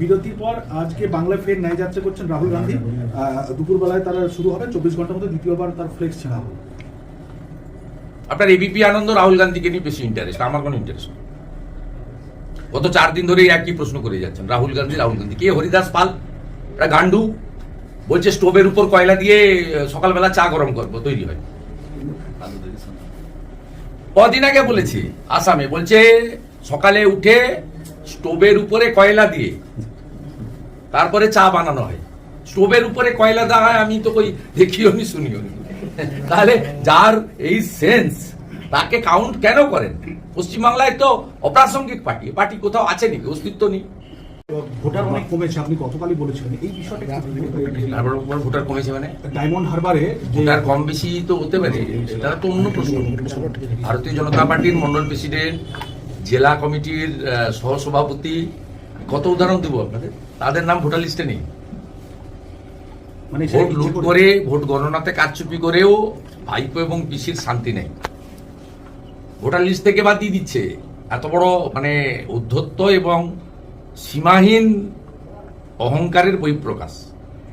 বিরতির পর আজকে বাংলা ফের ন্যায় যাত্রা করছেন রাহুল গান্ধী। দুপুরবেলায় তারা শুরু হবে, চব্বিশ ঘণ্টার মধ্যে দ্বিতীয়বার তার ফ্লেক্স ছেড়া হবে আপনার এবিপি আনন্দ রাহুল গান্ধীকে নিয়ে বেশি ইন্টারেস্ট আমার কোনো ইন্টারেস্ট গত চার দিন ধরে একই প্রশ্ন করে যাচ্ছেন, রাহুল গান্ধী রাহুল গান্ধী। কে? হরিদাস পাল, এটা গান্ডু। বলছে স্টোভের উপর কয়লা দিয়ে সকালবেলা চা গরম করব, তৈরি হয়। কদিন আগে বলেছি, আসামে। বলছে সকালে উঠে স্টোভের উপরে কয়লা দিয়ে তারপরে চা বানানো হয়। স্টোভের উপরে কয়লা দেওয়া হয় আমি তো কই দেখিও নি শুনিও নি। তাহলে যার এই সেন্স তাকে কাউন্ট কেন করেন? পশ্চিমবাংলায় তো অপ্রাসঙ্গিক পার্টি পার্টি কোথাও আছে নাকি? অস্তিত্ব নেই। ভোটার অনেক কমেছে আপনি গতকালই বলেছিলেন। এই বিষয়টা ভোটার কমেছে মানে? ডায়মন্ড হারবারে যে ভোটার কম বেশি তো হতে পারে সেটা তো অন্য প্রশ্ন। ভারতীয় জনতা পার্টির মন্ডল প্রেসিডেন্ট জেলা কমিটির আহ, সহসভাপতি কত উদাহরণ দেবো আপনাদের? তাদের নাম ভোটার লিস্টে নেই। মানে ভোট লুট করে- ভোট গণনাতে কারচুপি করেও ভাইপো এবং পিসির শান্তি নেই। ভোটার লিস্ট থেকে বাদ দিয়ে দিচ্ছে। এত বড় মানে উদ্ধত্ত এবং সীমাহীন অহংকারের বহিঃপ্রকাশ।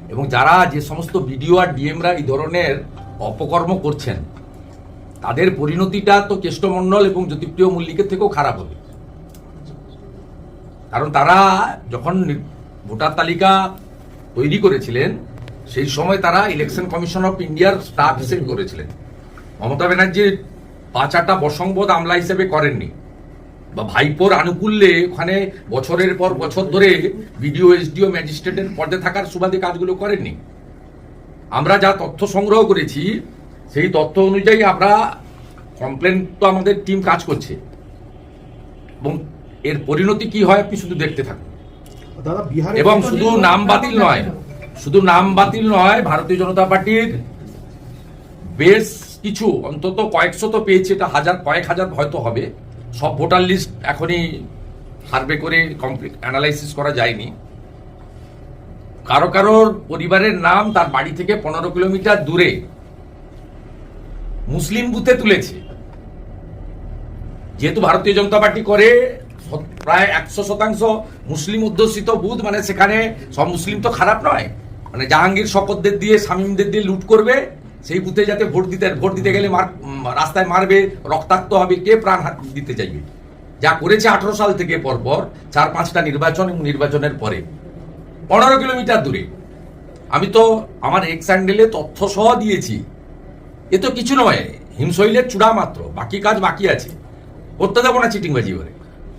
এবং যারা যে সমস্ত বিডিও আর ডিএমরা এই ধরনের অপকর্ম করছেন তাদের পরিণতিটা তো কেষ্টমণ্ডল এবং জ্যোতিপ্রিয় মল্লিকের থেকেও খারাপ হবে। কারণ তারা যখন ভোটার তালিকা তৈরি করেছিলেন, সেই সময় তারা ইলেকশন কমিশন অফ ইন্ডিয়ার স্টাফ হিসেবে করেছিলেন। মমতা ব্যানার্জি পাঁচাটা বসংবোধ আমলা হিসেবে করেননি। বা ভাইপোর আনুকূল্যে ওখানে বছরের পর বছর ধরে বিডিও, এসডিও, ম্যাজিস্ট্রেটের পদে থাকার সুবাদে কাজগুলো করেননি। আমরা যা তথ্য সংগ্রহ করেছি, সেই তথ্য অনুযায়ী আমরা কমপ্লেন তো আমাদের টিম কাজ করছে। এবং এর পরিণতি কি হয় আপনি শুধু দেখতে থাকুন। এবং শুধু নাম বাতিল নয় শুধু নাম বাতিল নয় ভারতীয় জনতা পার্টির বেশ কিছু অন্তত কয়েকশো তো পেয়েছে এটা হাজার কয়েক হাজার হয়তো হবে। সব ভোটার লিস্ট এখনই সার্ভে করে কমপ্লিট অ্যানালাইসিস করা যায়নি। কারও কারোর পরিবারের নাম তার বাড়ি থেকে পনেরো কিলোমিটার দূরে মুসলিম বুথে তুলেছে। যেহেতু ভারতীয় জনতা পার্টি করে প্রায় একশো শতাংশ মুসলিম অধ্যুষিত বুথ মানে সেখানে সব মুসলিম তো খারাপ নয়। মানে জাহাঙ্গীর শপথদের দিয়ে, শামীমদের দিয়ে লুট করবে, সেই বুথে যাতে ভোট দিতে ভোট দিতে গেলে মার রাস্তায় মারবে, রক্তাক্ত হবে, কে প্রাণ হাত দিতে চাইবে? যা করেছে আঠারো সাল থেকে পরপর, চার পাঁচটা নির্বাচন এবং নির্বাচনের পরে। পনেরো কিলোমিটার দূরে। আমি তো আমার এক্স হ্যান্ডেলে তথ্য সহ দিয়েছি। এ তো কিছু নয়, হিমশৈলের চূড়া মাত্র, বাকি কাজ বাকি আছে। করতে দেবো না চিটিংবাজি করে।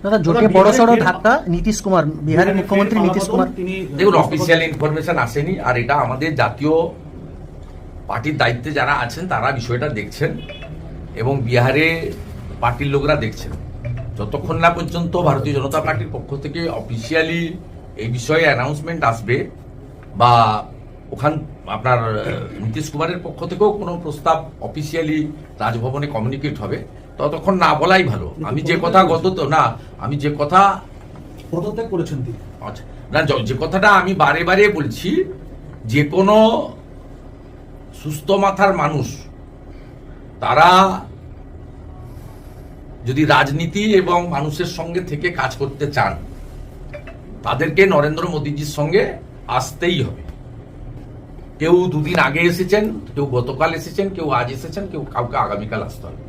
দাদা জোটে বড়সড় ফের- ধাক্কা নীতিশ কুমার বিহারের মুখ্যমন্ত্রী নীতিশ কুমার। দেখুন অফিসিয়াল ইনফরমেশন আসেনি আর এটা আমাদের জাতীয় পার্টির দায়িত্বে যারা আছেন তারা বিষয়টা দেখছেন এবং বিহারে পার্টির লোকরা দেখছেন। যতক্ষণ না পর্যন্ত ভারতীয় জনতা পার্টির পক্ষ থেকে অফিসিয়ালি এই বিষয়ে অ্যানাউন্সমেন্ট আসবে বা ওখান আপনার নীতিশ কুমারের পক্ষ থেকেও কোনো প্রস্তাব অফিসিয়ালি রাজভবনে কমিউনিকেট হবে ততক্ষণ না বলাই ভালো। আমি যে কথা গত তো না আমি যে কথা পদত্যাগ করেছেন তিনি। আচ্ছা না যে কথাটা আমি বারে বারে বলছি যে কোনো সুস্থ মাথার মানুষ তারা যদি রাজনীতি এবং মানুষের সঙ্গে থেকে কাজ করতে চান তাদেরকে নরেন্দ্র মোদীজির সঙ্গে আসতেই হবে। কেউ দুদিন আগে এসেছেন কেউ গতকাল এসেছেন কেউ আজ এসেছেন কেউ কাউকে আগামীকাল আসতে হবে।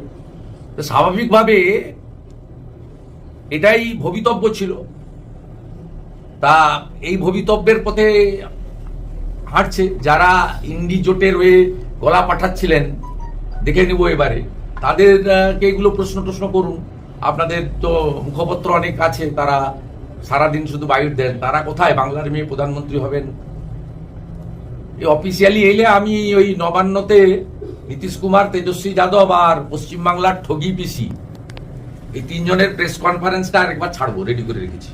স্বাভাবিকভাবে এটাই ভবিতব্য ছিল। তা এই ভবিতব্যের পথে হাঁটছে, যারা ইন্ডি জোটের হয়ে গলা পাঠাচ্ছিলেন, দেখে নিব এবারে। তাদেরকে এগুলো প্রশ্ন টশ্ন করুন। আপনাদের তো মুখপত্র অনেক আছে, তারা সারাদিন শুধু বায়ুর দেন। তারা কোথায়? বাংলার মেয়ে প্রধানমন্ত্রী হবেন। এই অফিসিয়ালি এলে আমি ওই নবান্নতে নীতিশ কুমার, তেজস্বী যাদব আর পশ্চিমবাংলার ঠগি পিসি। এই তিনজনের প্রেস কনফারেন্সটা আরেকবার ছাড়বো রেডি করে রেখেছি।